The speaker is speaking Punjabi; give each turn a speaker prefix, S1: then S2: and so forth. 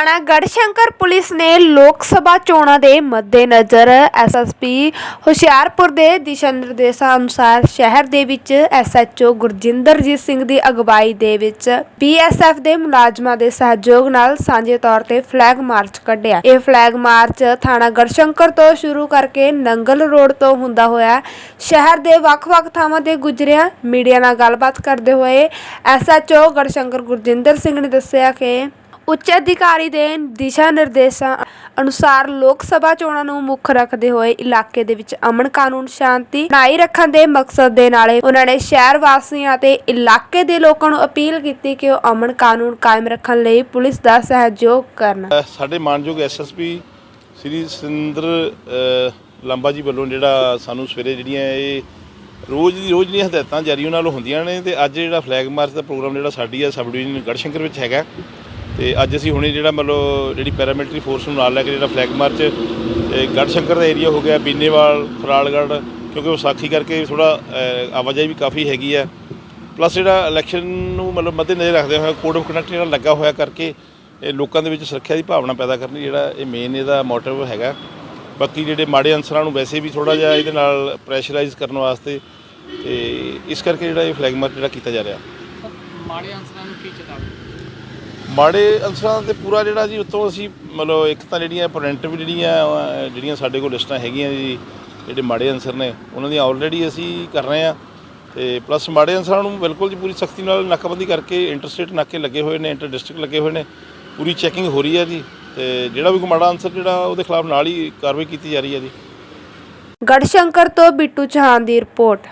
S1: ਥਾਣਾ ਗੜਸ਼ੰਕਰ ਪੁਲਿਸ ਨੇ ਲੋਕ ਸਭਾ ਚੋਣਾਂ ਦੇ ਮੱਦੇਨਜ਼ਰ ਐਸਐਸਪੀ ਹੁਸ਼ਿਆਰਪੁਰ ਦੇ ਦਿਸ਼ਾ ਨਿਰਦੇਸ਼ਾਂ ਅਨੁਸਾਰ ਸ਼ਹਿਰ ਦੇ ਵਿੱਚ ਐਸਐਚਓ ਗੁਰਜਿੰਦਰਜੀਤ ਸਿੰਘ ਦੀ ਅਗਵਾਈ ਦੇ ਵਿੱਚ ਬੀਐਸਐਫ ਦੇ ਮੁਲਾਜ਼ਮਾਂ ਦੇ ਸਹਿਯੋਗ ਨਾਲ ਸਾਂਝੇ ਤੌਰ ਤੇ ਫਲੈਗ ਮਾਰਚ ਕੱਢਿਆ। ਇਹ ਫਲੈਗ ਮਾਰਚ ਥਾਣਾ ਗੜਸ਼ੰਕਰ ਤੋਂ ਸ਼ੁਰੂ ਕਰਕੇ ਨੰਗਲ ਰੋਡ ਤੋਂ ਹੁੰਦਾ ਹੋਇਆ ਸ਼ਹਿਰ ਦੇ ਵੱਖ-ਵੱਖ ਥਾਵਾਂ ਤੇ ਗੁਜਰਿਆ। ਮੀਡੀਆ ਨਾਲ ਗੱਲਬਾਤ ਕਰਦੇ ਹੋਏ ਐਸਐਚਓ ਗੜਸ਼ੰਕਰ ਗੁਰਜਿੰਦਰ ਸਿੰਘ ਨੇ ਦੱਸਿਆ ਕਿ ਉੱਚ ਅਧਿਕਾਰੀ ਦੇ ਦਿਸ਼ਾ ਨਿਰਦੇਸ਼ਾਂ ਅਨੁਸਾਰ ਲੋਕ ਸਭਾ ਚੋਣਾਂ ਨੂੰ ਮੁੱਖ ਰੱਖਦੇ ਹੋਏ ਇਲਾਕੇ ਦੇ ਵਿੱਚ ਅਮਨ ਕਾਨੂੰਨ ਸ਼ਾਂਤੀ ਬਣਾਈ ਰੱਖਣ ਦੇ ਮਕਸਦ ਦੇ ਨਾਲੇ ਉਹਨਾਂ ਨੇ ਸ਼ਹਿਰ ਵਾਸੀਆਂ ਅਤੇ ਇਲਾਕੇ ਦੇ ਲੋਕਾਂ ਨੂੰ ਅਪੀਲ ਕੀਤੀ ਕਿ ਉਹ ਅਮਨ ਕਾਨੂੰਨ ਕਾਇਮ ਰੱਖਣ ਲਈ ਪੁਲਿਸ ਦਾ ਸਹਿਯੋਗ ਕਰਨ।
S2: ਸਾਡੇ ਮਾਨਯੋਗ ਐਸਐਸਪੀ ਸ੍ਰੀ ਸਿੰਦਰ ਅ, ਜੀ ਵੱਲੋਂ ਜਿਹੜਾ ਸਾਨੂੰ ਸਵੇਰੇ ਜਿਹੜੀਆਂ ਇਹ ਰੋਜ਼ ਦੀ ਰੋਜ਼ ਦੀਆਂ ਹਦਾਇਤਾਂ ਜਾਰੀ ਉਹਨਾਂ ਵੱਲੋਂ ਹੁੰਦੀਆਂ ਨੇ ਤੇ ਅੱਜ ਜਿਹੜਾ ਫਲੈਗ ਮਾਰਚ ਦਾ ਪ੍ਰੋਗਰਾਮ ਜਿਹੜਾ ਸਾਡੀ ਆ ਸਬ ਡਿਵੀਜ਼ਨ ਗੜਸ਼ੰਕਰ ਵਿੱਚ ਹੈਗਾ। ਤੇ ਅੱਜ ਅਸੀਂ ਹੁਣੇ ਜਿਹੜਾ ਮਤਲਬ ਜਿਹੜੀ ਪੈਰਾਮਿਲਟਰੀ ਫੋਰਸ ਨੂੰ ਨਾਲ ਲੈ ਕੇ ਜਿਹੜਾ ਫਲੈਗ ਮਾਰਚ ਇਹ ਗੜਸ਼ੰਕਰ ਦਾ ਏਰੀਆ ਹੋ ਗਿਆ, ਬੀਨੇਵਾਲ ਫਰਾਲਗੜ੍ਹ ਕਿਉਂਕਿ ਵਿਸਾਖੀ ਕਰਕੇ ਥੋੜਾ ਆਵਾਜਾਈ ਵੀ ਕਾਫੀ ਹੈਗੀ ਆ। ਪਲੱਸ ਜਿਹੜਾ ਇਲੈਕਸ਼ਨ ਨੂੰ ਮਤਲਬ ਮੱਦੇ ਨਜ਼ਰ ਰੱਖਦੇ ਹੋਏ ਕੋਡ ਆਫ ਕੰਡਕਟ ਜਿਹੜਾ ਲੱਗਾ ਹੋਇਆ ਕਰਕੇ ਇਹ ਲੋਕਾਂ ਦੇ ਵਿੱਚ ਸੁਰੱਖਿਆ ਦੀ ਭਾਵਨਾ ਪੈਦਾ ਕਰਨੀ ਜਿਹੜਾ ਇਹ ਮੇਨ ਇਹਦਾ ਮੋਟਿਵ ਹੈਗਾ। ਬਾਕੀ ਜਿਹੜੇ ਮਾੜੇ ਅਨਸਰਾਂ ਨੂੰ ਵੈਸੇ ਵੀ ਥੋੜਾ ਜਿਹਾ ਇਹਦੇ ਨਾਲ ਪ੍ਰੈਸ਼ਰਾਈਜ਼ ਕਰਨ ਵਾਸਤੇ ਤੇ ਇਸ ਕਰਕੇ ਜਿਹੜਾ ਇਹ ਫਲੈਗ ਮਾਰਚ ਜਿਹੜਾ ਕੀਤਾ ਜਾ ਰਿਹਾ।
S3: ਮਾੜੇ ਅੰਸਰਾਂ ਨੂੰ ਕੀ ਚੇਤਾਵਨੀ?
S2: ਮਾੜੇ ਅਨਸਰਾਂ ਤੇ ਪੂਰਾ ਜਿਹੜਾ ਜੀ, ਉੱਤੋਂ ਅਸੀਂ ਮਤਲਬ ਇੱਕ ਤਾਂ ਜਿਹੜੀਆਂ ਪ੍ਰੀਵੈਂਟਿਵ ਜਿਹੜੀਆਂ ਜਿਹੜੀਆਂ ਸਾਡੇ ਕੋਲ ਲਿਸਟਾਂ ਹੈਗੀਆਂ ਜੀ, ਜਿਹੜੇ ਮਾੜੇ ਅਨਸਰ ਨੇ, ਉਹਨਾਂ ਦੀ ਆਲਰੇਡੀ ਅਸੀਂ ਕਰ ਰਹੇ ਆ ਤੇ ਪਲੱਸ ਮਾੜੇ ਅਨਸਰਾਂ ਨੂੰ ਬਿਲਕੁਲ ਜੀ ਪੂਰੀ ਸਖਤੀ ਨਾਲ ਨਾਕਾਬੰਦੀ ਕਰਕੇ ਇੰਟਰਸਟੇਟ ਨਾਕੇ ਲੱਗੇ ਹੋਏ ਨੇ ਇੰਟਰ ਡਿਸਟ੍ਰਿਕਟ ਲੱਗੇ ਹੋਏ ਨੇ, ਪੂਰੀ ਚੈਕਿੰਗ ਹੋ ਰਹੀ ਹੈ ਜੀ ਤੇ ਜਿਹੜਾ ਵੀ ਕੋਈ ਮਾੜਾ ਅਨਸਰ ਜਿਹੜਾ ਉਹਦੇ ਖਿਲਾਫ ਨਾਲ ਹੀ ਕਾਰਵਾਈ ਕੀਤੀ ਜਾ ਰਹੀ ਹੈ ਜੀ।
S1: ਗੜਸ਼ੰਕਰ ਤੋਂ ਬਿੱਟੂ ਚੌਹਾਨ ਦੀ ਰਿਪੋਰਟ।